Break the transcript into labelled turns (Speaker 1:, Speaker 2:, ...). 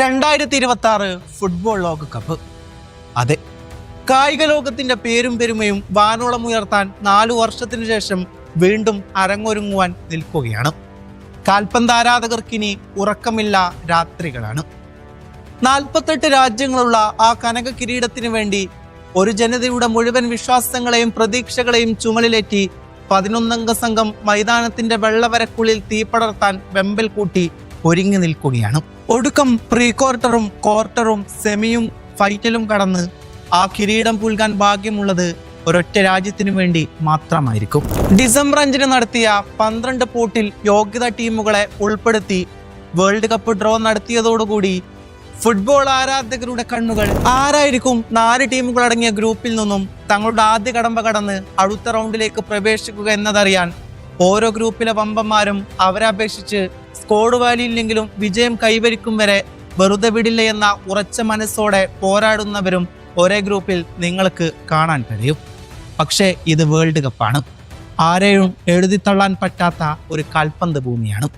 Speaker 1: രണ്ടായിരത്തി ഇരുപത്തി ആറ് ഫുട്ബോൾ ലോകകപ്പ്. അതെ കായിക ലോകത്തിന്റെ പേരും പെരുമയും വാനോളം ഉയർത്താൻ നാലു വർഷത്തിനു ശേഷം വീണ്ടും അരങ്ങൊരുങ്ങുവാൻ നിൽക്കുകയാണ്. കാൽപന്ത് ആരാധകർക്കിനി ഉറക്കമില്ല രാത്രികളാണ്. നാൽപ്പത്തെട്ട് രാജ്യങ്ങളുള്ള ആ കനക കിരീടത്തിന് വേണ്ടി ഒരു ജനതയുടെ മുഴുവൻ വിശ്വാസങ്ങളെയും പ്രതീക്ഷകളെയും ചുമലിലേറ്റി പതിനൊന്നംഗ സംഘം മൈതാനത്തിന്റെ വെള്ളവരക്കുള്ളിൽ തീപടർത്താൻ വെമ്പൽ കൂട്ടി ഒരുങ്ങി നിൽക്കുകയാണ്. ഒടുക്കം പ്രീ ക്വാർട്ടറും ക്വാർട്ടറും സെമിയും ഫൈനലും കടന്ന് ആ കിരീടം പുൽകാൻ ഭാഗ്യമുള്ളത് ഒരൊറ്റ രാജ്യത്തിനു വേണ്ടി മാത്രമായിരിക്കും. ഡിസംബർ അഞ്ചിന് നടത്തിയ പന്ത്രണ്ട് പോട്ടിൽ യോഗ്യത ടീമുകളെ ഉൾപ്പെടുത്തി വേൾഡ് കപ്പ് ഡ്രോ നടത്തിയതോടുകൂടി ഫുട്ബോൾ ആരാധകരുടെ കണ്ണുകൾ ആരായിരിക്കും നാല് ടീമുകൾ അടങ്ങിയ ഗ്രൂപ്പിൽ നിന്നും തങ്ങളുടെ ആദ്യ കടമ്പ കടന്ന് അടുത്ത റൗണ്ടിലേക്ക് പ്രവേശിക്കുക എന്നതറിയാൻ ഓരോ ഗ്രൂപ്പിലെ വമ്പന്മാരും അവരെ അപേക്ഷിച്ച് സ്കോഡ് വാലിയില്ലെങ്കിലും വിജയം കൈവരിക്കും വരെ വെറുതെ വിടില്ല എന്ന ഉറച്ച മനസ്സോടെ പോരാടുന്നവരും ഒരേ ഗ്രൂപ്പിൽ നിങ്ങൾക്ക് കാണാൻ കഴിയും. പക്ഷേ ഇത് വേൾഡ് കപ്പാണ്. ആരെയും എഴുതിത്തള്ളാൻ പറ്റാത്ത ഒരു കാൽപന്ത് ഭൂമിയാണ്.